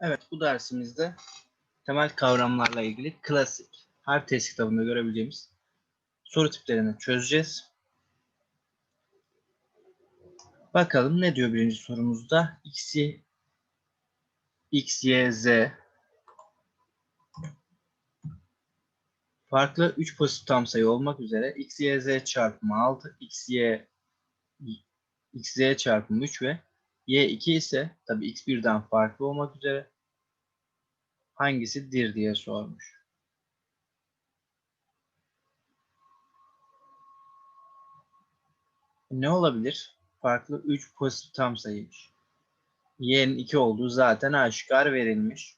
Evet, bu dersimizde temel kavramlarla ilgili klasik, her test kitabında görebileceğimiz soru tiplerini çözeceğiz. Bakalım ne diyor birinci sorumuzda? X, X, Y, Z farklı 3 pozitif tam sayı olmak üzere X, Y, Z çarpımı 6, X, Y, X, Z çarpımı 3 ve Y2 ise tabi X1'den farklı olmak üzere hangisidir diye sormuş. Ne olabilir? Farklı 3 pozitif tam sayıymış. Y'nin 2 olduğu zaten aşikar verilmiş.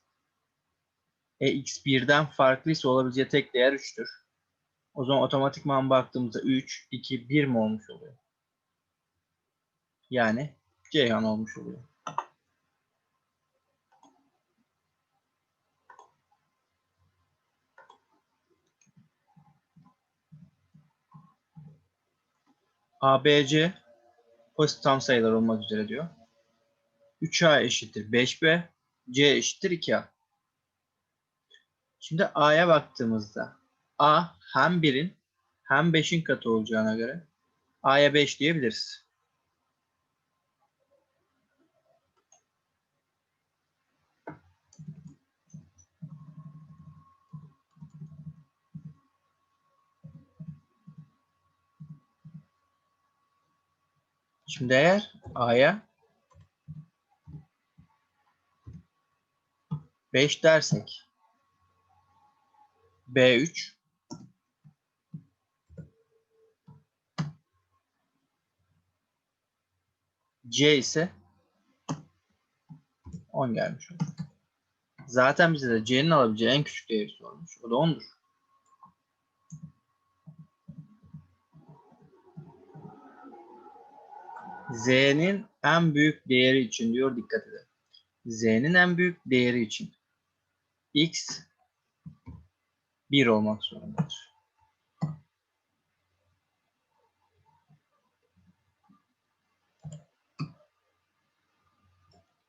E x1'den farklıysa olabileceği tek değer 3'tür. O zaman otomatikman baktığımızda 3, 2, 1 mi olmuş oluyor? Yani Ceyhan olmuş oluyor. ABC pozitif tam sayılar olmak üzere diyor. 3A eşittir 5B, C eşittir 2A. Şimdi A'ya baktığımızda A hem 1'in hem 5'in katı olacağına göre A'ya 5 diyebiliriz. Şimdi eğer A'ya 5 dersek B3 C ise 10 gelmiş olur. Zaten bize de C'nin alabileceği en küçük değeri sormuş. O da 10'dur. Z'nin en büyük değeri için diyor dikkat edin. Z'nin en büyük değeri için X 1 olmak zorundadır.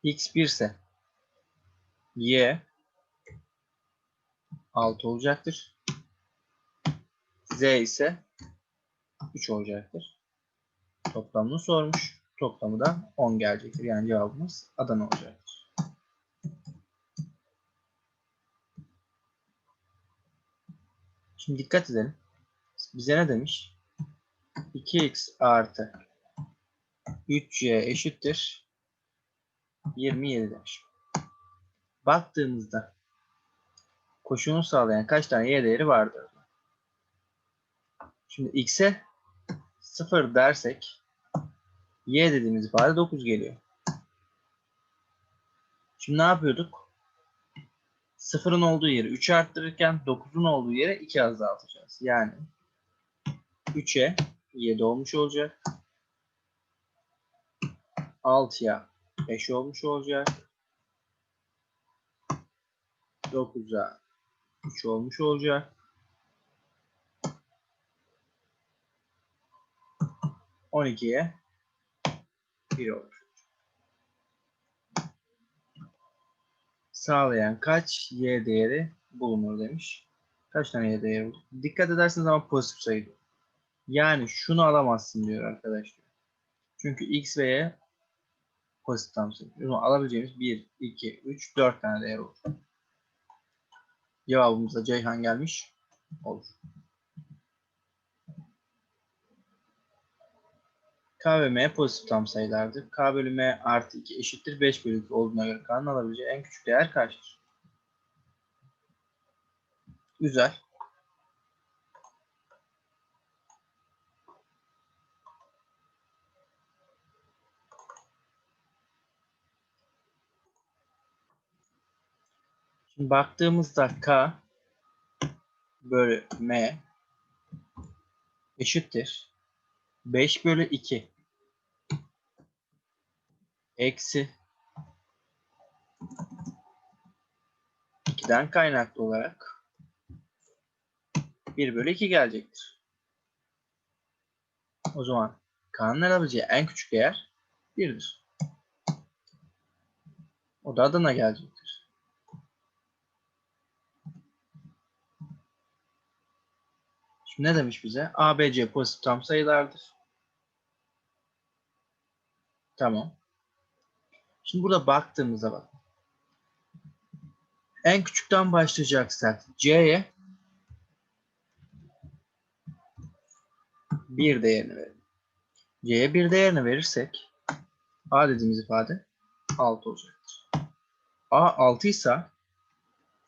X 1 ise Y 6 olacaktır. Z ise 3 olacaktır. Toplamını sormuş. Toplamı da 10 gelecektir. Yani cevabımız Adana olacaktır. Şimdi dikkat edelim. Bize ne demiş? 2x artı 3y eşittir 27 demiş. Baktığımızda koşunu sağlayan kaç tane y değeri vardır? Şimdi x'e 0 dersek y dediğimiz ifade 9 geliyor. Şimdi ne yapıyorduk? 0'ın olduğu yeri 3 arttırırken 9'un olduğu yere 2 azaltacağız. Yani 3'e 7 olmuş olacak. 6'ya 5 olmuş olacak. 9'a 3 olmuş olacak. 12'ye 1 olur. Sağlayan kaç y değeri bulunur demiş. Kaç tane y değeri bulunur? Dikkat ederseniz ama pozitif sayı diyor. Yani şunu alamazsın diyor arkadaşlar. Çünkü x ve y pozitif tam sayı. Alabileceğimiz 1, 2, 3, 4 tane değer olur. Cevabımıza Ceyhan gelmiş olur. K ve M pozitif tam sayılardır. K bölü M artı 2 eşittir 5 bölü 2 olduğuna göre K'nın alabileceği en küçük değer kaçtır? Güzel. Şimdi baktığımızda K bölü M eşittir 5 bölü 2 eksi 2'den kaynaklı olarak 1 bölü 2 gelecektir. O zaman Kaan'ın alabileceği en küçük değer 1'dir. O da Adana gelecektir. Şimdi ne demiş bize? ABC pozitif tam sayılardır. Tamam. Şimdi burada baktığımızda bak. En küçükten başlayacaksak C'ye bir değerini verelim. C'ye bir değerini verirsek A dediğimiz ifade 6 olacaktır. A 6 ise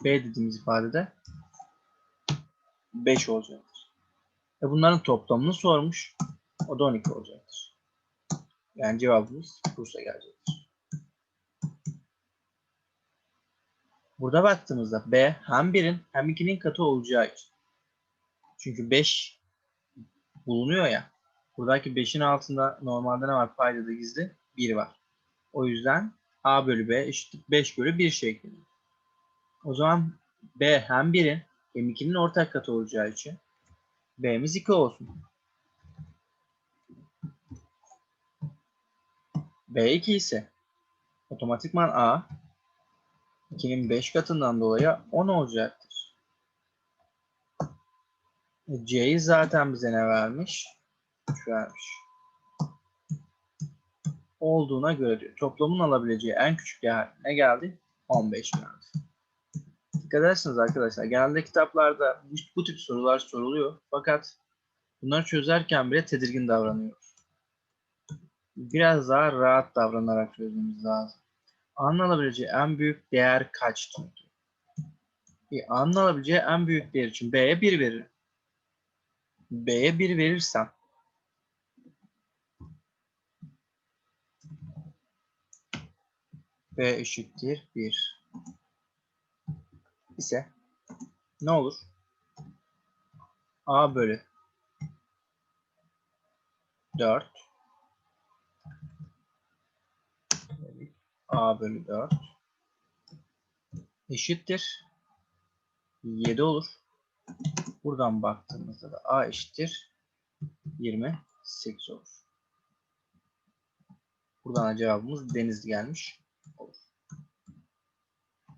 B dediğimiz ifadede 5 olacaktır. E bunların toplamını sormuş. O da 12 olacaktır. Yani cevabımız Bursa gelecektir. Burada baktığımızda B hem 1'in hem 2'nin katı olacağı için. Çünkü 5 bulunuyor ya. Buradaki 5'in altında normalde ne var? Paydada gizli 1 var. O yüzden A bölü B eşittir 5 bölü 1 şeklinde. O zaman B hem 1'in hem 2'nin ortak katı olacağı için B'miz 2 olsun. B2 ise otomatikman A 2'nin 5 katından dolayı 10 olacaktır. E, C'yi zaten bize ne vermiş? 3 vermiş. Olduğuna göre diyor. Toplamın alabileceği en küçük değer ne geldi? 15 geldi. Dikkat edersiniz arkadaşlar. Genelde kitaplarda bu, bu tip sorular soruluyor. Fakat bunları çözerken bile tedirgin davranıyoruz. Biraz daha rahat davranarak çözmemiz lazım. A'nın alabileceği en büyük değer kaçtır? E, A'nın alabileceği en büyük değer için B'ye 1 veririm. B'ye 1 verirsem B eşittir 1 ise ne olur? A bölü 4 A bölü 4 eşittir 7 olur. Buradan baktığımızda da A eşittir 28 olur. Buradan cevabımız Denizli gelmiş olur.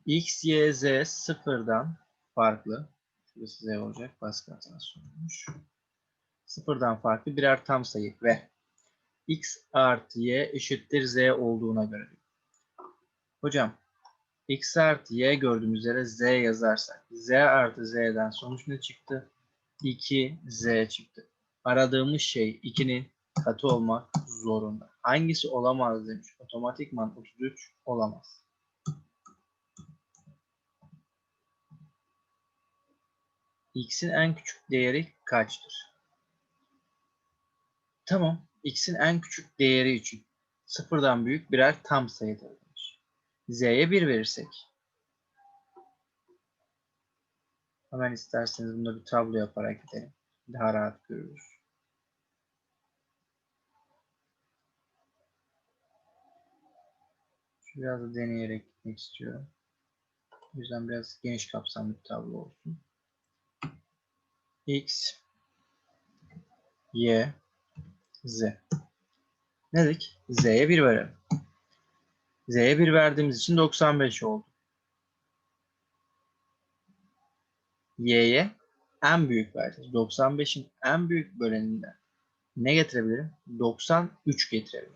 X, Y, Z sıfırdan farklı. Şurası Z olacak. Baskı hatası olmuş. Sıfırdan farklı birer tam sayı ve X artı Y eşittir Z olduğuna göre. Hocam X artı Y gördüğümüz üzere Z yazarsak Z artı Z'den sonuç ne çıktı? 2Z çıktı. Aradığımız şey 2'nin katı olmak zorunda. Hangisi olamaz demiş. Otomatikman 33 olamaz. X'in en küçük değeri kaçtır? Tamam. X'in en küçük değeri için sıfırdan büyük birer tam sayıdır. Z'ye 1 verirsek. Hemen isterseniz bunu bir tablo yaparak gidelim. Daha rahat görürüz. Biraz da deneyerek gitmek istiyorum. O yüzden biraz geniş kapsamlı bir tablo olsun. X, Y, Z. Ne dedik? Z'ye 1 verelim. Z'ye 1 verdiğimiz için 95 oldu. Y'ye en büyük vereceğiz. 95'in en büyük böleninden ne getirebilirim? 93 getirebilirim.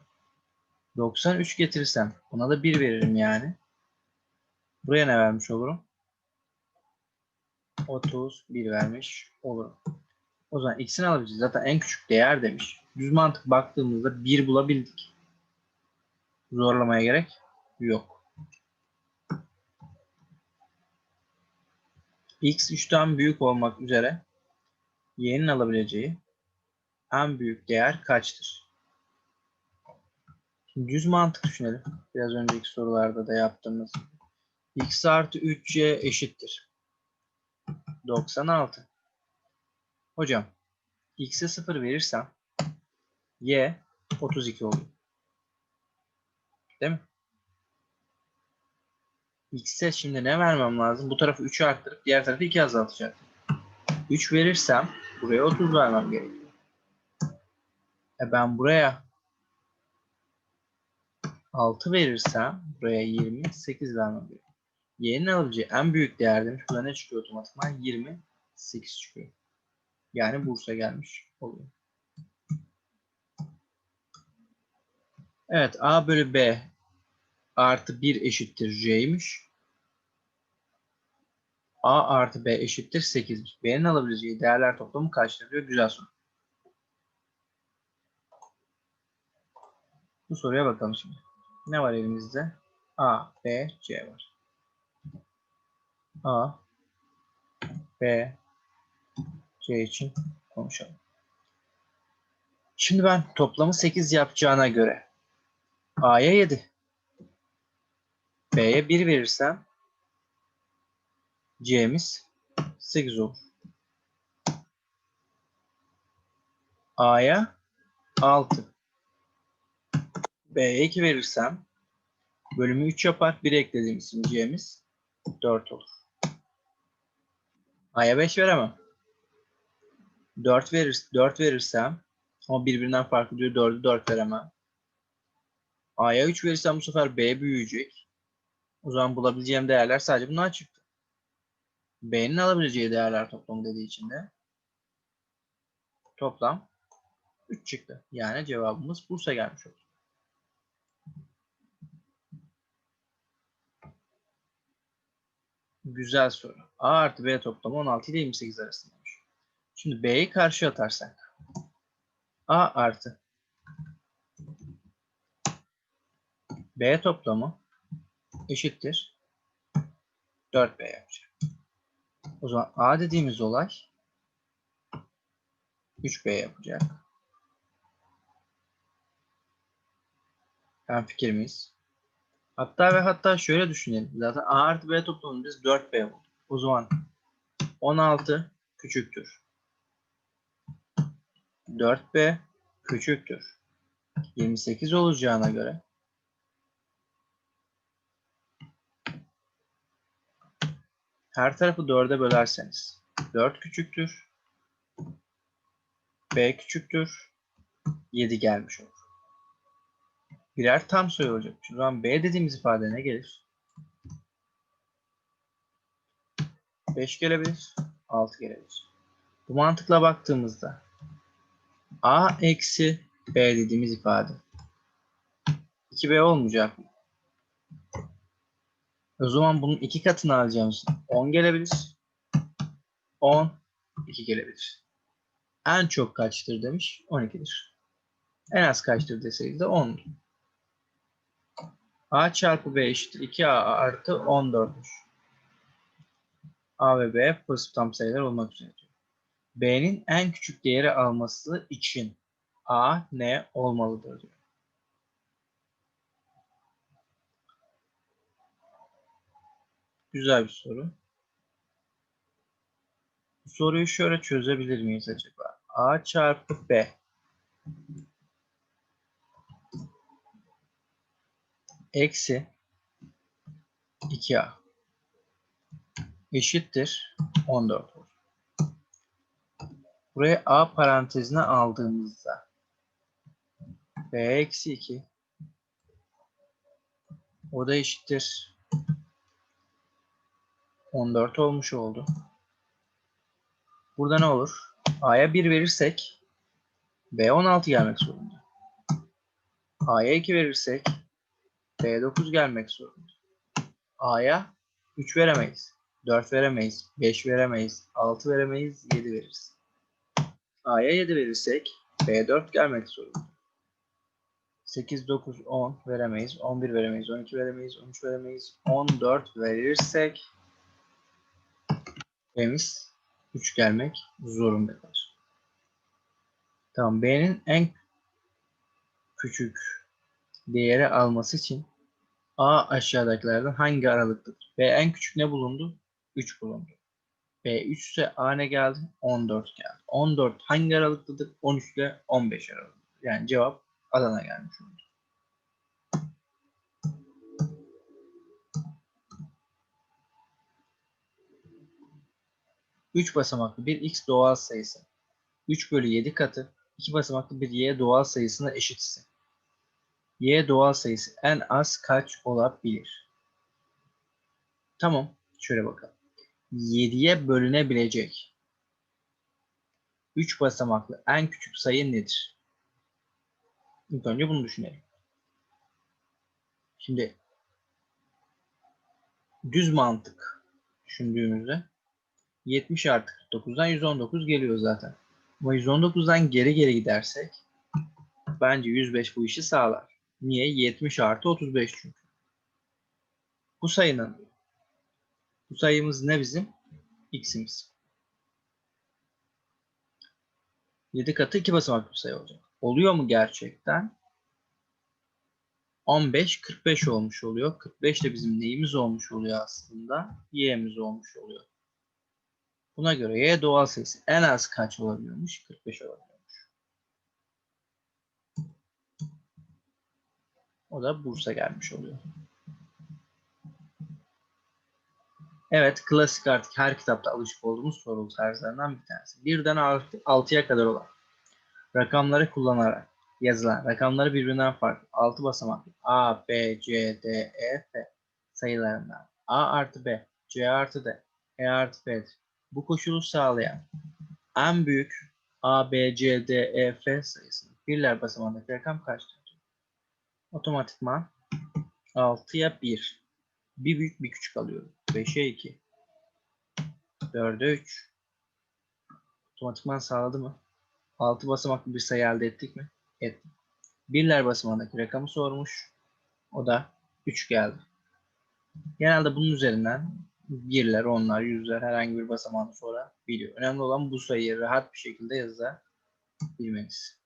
93 getirirsem buna da 1 veririm yani. Buraya ne vermiş olurum? 31 vermiş olurum. O zaman x'ini alabileceğiz. Zaten en küçük değer demiş. Düz mantık baktığımızda 1 bulabildik. Zorlamaya gerek yok. x 3'ten büyük olmak üzere y'nin alabileceği en büyük değer kaçtır? Şimdi düz mantık düşünelim. Biraz önceki sorularda da yaptığımız. x artı 3y eşittir. 96. Hocam x'e 0 verirsem y 32 oluyor. Değil mi? x'e şimdi ne vermem lazım? Bu tarafı 3'ü arttırıp diğer tarafı 2 azaltacak. 3 verirsem buraya 30 vermem gerekiyor. E ben buraya 6 verirsem buraya 28 vermem gerekiyor. Y'nin alabileceği en büyük değer demiş. Burada ne çıkıyor otomatikman? 28 çıkıyor. Yani Bursa gelmiş oluyor. Evet A bölü B artı 1 eşittir C'ymiş. A artı B eşittir 8'miş. B'nin alabileceği değerler toplamı kaçtır diyor. Güzel soru. Bu soruya bakalım şimdi. Ne var elimizde? A, B, C var. A, B, C için konuşalım. Şimdi ben toplamı 8 yapacağına göre A'ya 7. B'ye 1 verirsem C'miz 8 olur. A'ya 6. B'ye 2 verirsem bölümü 3 yapar. 1 eklediğimiz için C'miz 4 olur. A'ya 5 veremem. 4 verir, 4 verirsem ama birbirinden farklı diyor 4'ü 4 veremem. A'ya 3 verirsem bu sefer B büyüyecek. O zaman bulabileceğim değerler sadece bunlar çıktı. B'nin alabileceği değerler toplamı dediği için de toplam 3 çıktı. Yani cevabımız Bursa gelmiş oldu. Güzel soru. A artı B toplamı 16 ile 28 arasındaymış. Şimdi B'yi karşıya atarsak. A artı B toplamı eşittir 4B yapacak. O zaman A dediğimiz olay 3B yapacak. Ben fikir miyiz? Hatta ve hatta şöyle düşünelim. Zaten A artı B toplamını biz 4B bulduk. O zaman 16 küçüktür. 4B küçüktür. 28 olacağına göre her tarafı 4'e bölerseniz 4 küçüktür. B küçüktür. 7 gelmiş olur. Birer tam sayı olacak. O zaman B dediğimiz ifade ne gelir? 5 gelebilir. 6 gelebilir. Bu mantıkla baktığımızda A eksi B dediğimiz ifade 2B olmayacak mı? O zaman bunun iki katını alacağımız için 10 gelebilir. 10, 2 gelebilir. En çok kaçtır demiş? 12'dir. En az kaçtır deseydi de 10'dur. A çarpı B eşittir 2A artı 14'müş. A ve B pozitif tam sayılar olmak üzere. B'nin en küçük değeri alması için A ne olmalıdır diyor. Güzel bir soru. Bu soruyu şöyle çözebilir miyiz acaba? A çarpı B. Eksi 2A. Eşittir 14 olur. Buraya A parantezine aldığımızda B eksi 2 o da eşittir 14 olmuş oldu. Burada ne olur? A'ya 1 verirsek B 16 gelmek zorunda. A'ya 2 verirsek B 9 gelmek zorunda. A'ya 3 veremeyiz. 4 veremeyiz. 5 veremeyiz. 6 veremeyiz. 7 veririz. A'ya 7 verirsek B 4 gelmek zorunda. 8, 9, 10 veremeyiz. 11 veremeyiz. 12 veremeyiz. 13 veremeyiz. 14 verirsek B'miz 3 gelmek zorundadır. Tamam. B'nin en küçük değeri alması için A aşağıdakilerden hangi aralıktadır? B en küçük ne bulundu? 3 bulundu. B 3 ise A ne geldi? 14 geldi. 14 hangi aralıktadır? 13 ile 15 aralıktadır. Yani cevap Adana gelmiş oldu. Üç basamaklı bir x doğal sayısı 3 bölü 7 katı 2 basamaklı bir y doğal sayısına eşitse y doğal sayısı en az kaç olabilir? Tamam. Şöyle bakalım. 7'ye bölünebilecek 3 basamaklı en küçük sayı nedir? İlk önce bunu düşünelim. Şimdi düz mantık düşündüğümüzde 70 artı 49'dan 119 geliyor zaten. Ama 119'dan geri geri gidersek bence 105 bu işi sağlar. Niye? 70 artı 35 çünkü. Bu sayının bu sayımız ne bizim? X'imiz. 7 katı 2 basamaklı bir sayı olacak. Oluyor mu gerçekten? 15 45 olmuş oluyor. 45 de bizim neyimiz olmuş oluyor aslında? Y'miz olmuş oluyor. Buna göre Y doğal sayısı en az kaç olabiliyormuş? 45 olabiliyormuş. O da Bursa gelmiş oluyor. Evet, klasik artık her kitapta alışık olduğumuz soru tarzlarından bir tanesi. Birden 6'ya kadar olan rakamları kullanarak yazılan rakamları birbirinden farklı 6 basamaklı A, B, C, D, E, F sayılarından A artı B, C artı D, E artı F'dir. Bu koşulu sağlayan en büyük A, B, C, D, E, F sayısının birler basamağındaki rakam kaçtır? Otomatikman 6'ya 1. Bir büyük bir küçük alıyorum. 5'e 2. 4'e 3. Otomatikman sağladı mı? 6 basamaklı bir sayı elde ettik mi? Ettik. Birler basamağındaki rakamı sormuş. O da 3 geldi. Genelde bunun üzerinden birler, onlar, yüzler herhangi bir basamağını sonra biliyor. Önemli olan bu sayıyı rahat bir şekilde yazabilmeniz.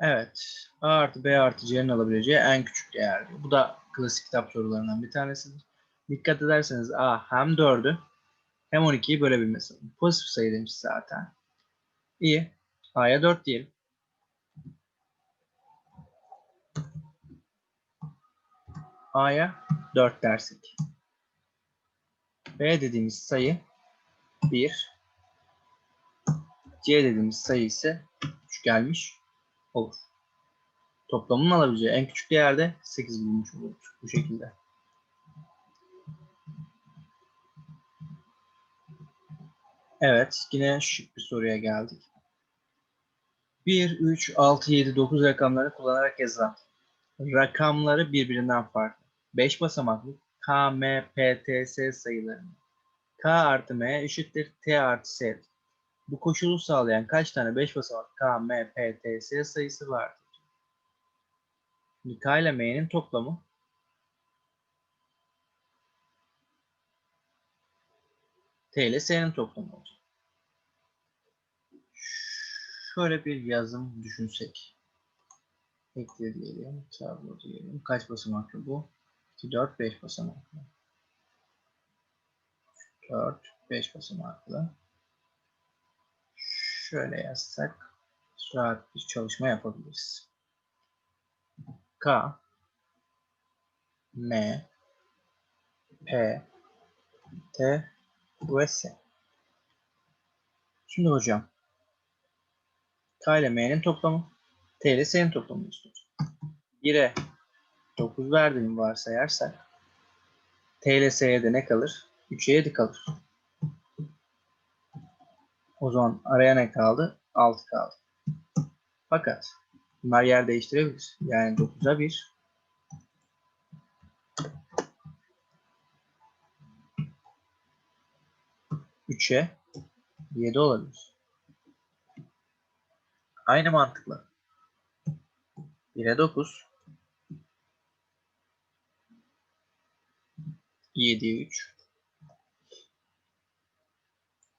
Evet. A artı B artı C'nin alabileceği en küçük değer. Bu da klasik kitap sorularından bir tanesidir. Dikkat ederseniz A hem 4'ü hem 12'yi bölebilmesi. Pozitif sayı demiş zaten. İyi. A'ya 4 diyelim. A'ya 4 dersek. B dediğimiz sayı 1. C dediğimiz sayı ise 3 gelmiş olur. Toplamının alabileceği en küçük değerde 8 bulmuş oluruz. Bu şekilde. Evet, yine şık bir soruya geldik. 1, 3, 6, 7, 9 rakamları kullanarak yazılan rakamları birbirinden farklı. 5 basamaklı K, M, P, T, S sayılarını K artı M eşittir T artı S. Bu koşulu sağlayan kaç tane 5 basamak K, M, P, T, S sayısı vardır? Şimdi K ile M'nin toplamı T ile S'nin toplamı olacak. Şöyle bir yazım düşünsek. Ekle diyelim, tablo diyelim. Kaç basamaklı bu? 2, 4, 5 basamaklı. 4, 5 basamaklı. Şöyle yazsak rahat bir çalışma yapabiliriz. K M P T ve S. Şimdi hocam K ile M'nin toplamı T ile S'nin toplamını istiyoruz. 1'e 9 verdiğimi varsayarsak T ile S'ye de ne kalır? 3'e 7 kalır. O zaman araya ne kaldı? 6 kaldı. Fakat bunlar yer değiştirebilir. Yani 9'a 1 3'e 7 olabilir. Aynı mantıkla 1'e 9 7'ye 3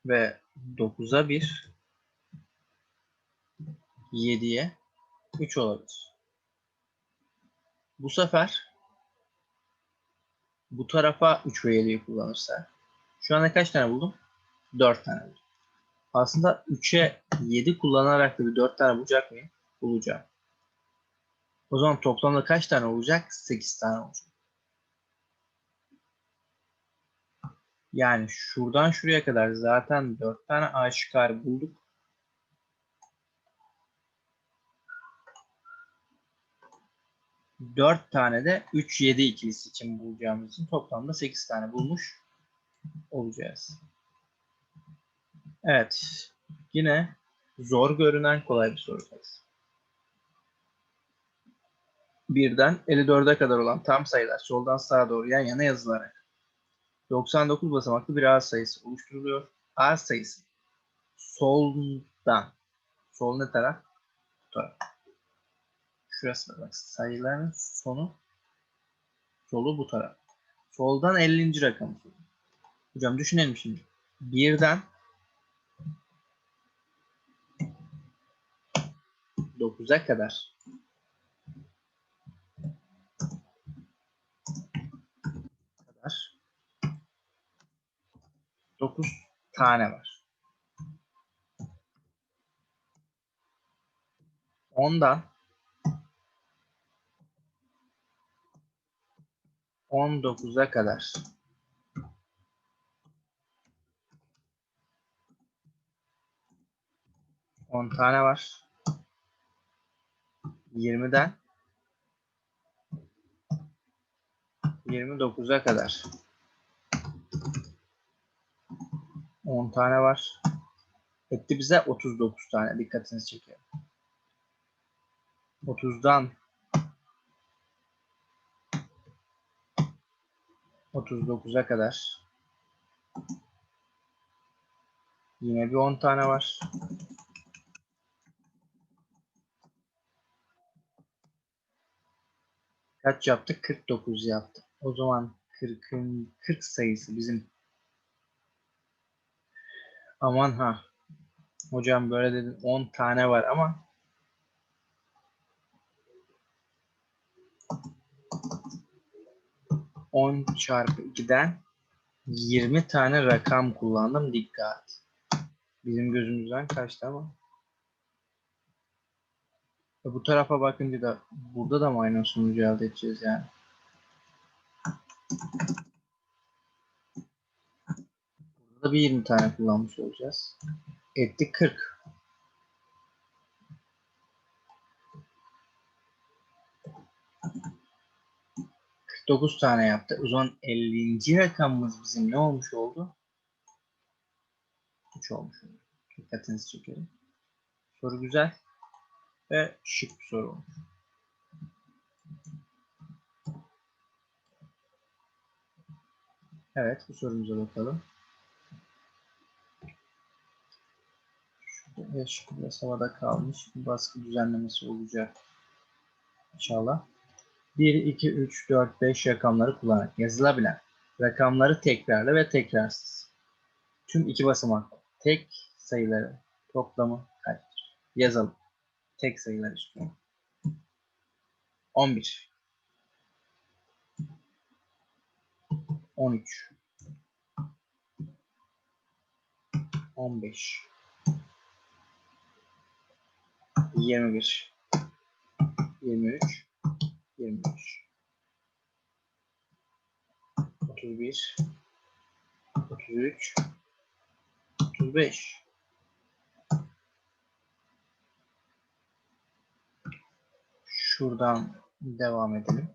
ve 9'a 1 7'ye 3 olabilir. Bu sefer bu tarafa 3 ve 7'yi kullanırsa şu anda kaç tane buldum? 4 tane buldum. Aslında 3'e 7 kullanarak da bir 4 tane bulacak mıyım? Bulacağım. O zaman toplamda kaç tane olacak? 8 tane olacak. Yani şuradan şuraya kadar zaten 4 tane aşikar bulduk. Dört tane de 3-7 ikilisi için bulacağımız için toplamda 8 tane bulmuş olacağız. Evet. Yine zor görünen kolay bir sorudayız. Birden 54'e kadar olan tam sayılar soldan sağa doğru yan yana yazılarak 99 basamaklı bir ağız sayısı oluşturuluyor. Ağız sayısı soldan sol ne taraf? Taraf. Şurası bak sayıların sonu solu bu taraf. Soldan 50. rakam. Hocam düşünelim şimdi. Birden 9'a kadar kadar 9 tane var. Ondan 19'a kadar On tane var. 20'den 29'a kadar 10 tane var. Etti bize 39 tane. Dikkatinizi çekiyor. 30'dan 39'a kadar yine bir 10 tane var. Kaç yaptık? 49 yaptı. O zaman 40'ın 40 sayısı bizim aman ha hocam böyle dedin 10 tane var ama on çarpı 2'den 20 tane rakam kullandım. Dikkat. Bizim gözümüzden kaçtı ama. E bu tarafa bakınca da burada da mı aynı sonucu elde edeceğiz yani? Bir 20 tane kullanmış olacağız. Etti 40. Dokuz tane yaptı. O zaman 50. rakamımız bizim ne olmuş oldu? 3 olmuş. Dikkatinizi çekelim. Soru güzel ve şık bir soru olmuş. Evet, bu sorumuza bakalım. Şurada E şıkkı biraz havada kalmış. Bir baskı düzenlemesi olacak. İnşallah. 1, 2, 3, 4, 5 rakamları kullanarak yazılabilen rakamları tekrarlı ve tekrarsız. Tüm iki basamaklı tek sayıları toplamı kaçtır? Yazalım. Tek sayılar istiyorum. 11 13 15 21 23 23 31 33 35 Şuradan devam edelim.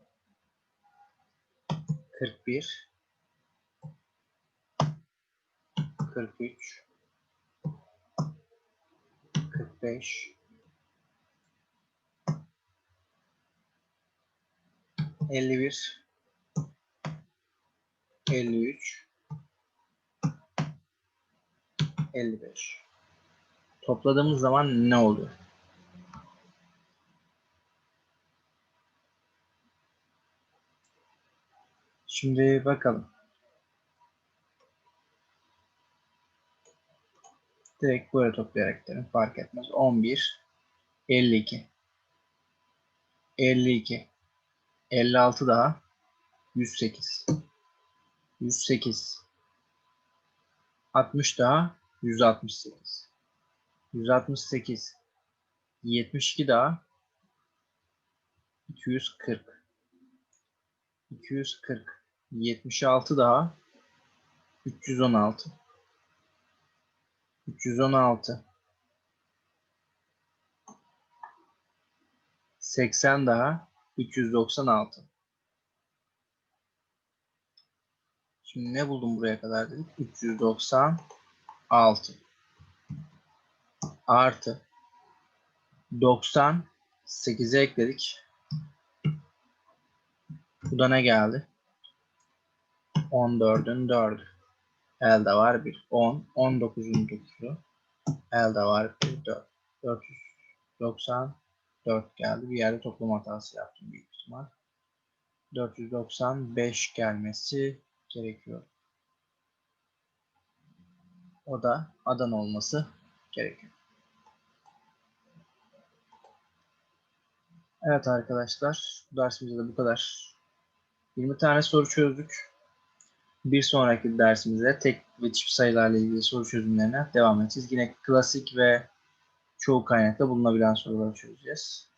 41 43 45 51 53 55 Topladığımız zaman ne oluyor? Şimdi bakalım. Direkt böyle toplayarak gidelim. Fark etmez. 11 52 52 56 daha. 108 108 60 daha. 168 168 72 daha. 240 240 76 daha. 316 316 80 daha 396 Şimdi ne buldum buraya kadar dedik? 396 artı 98'e ekledik. Bu da ne geldi? 14'ün 4'ü. Elde var 1. 10. 19'un 9'u. Elde var 1. 4. 494 geldi. Bir yerde toplum hatası yaptım büyük ihtimal. 495 gelmesi gerekiyor. O da Adana olması gerekiyor. Evet arkadaşlar, dersimizde de bu kadar. 20 tane soru çözdük. Bir sonraki dersimizde tek ve çift sayılarla ilgili soru çözümlerine devam edeceğiz. Yine klasik ve çoğu kaynakta bulunabilen soruları çözeceğiz.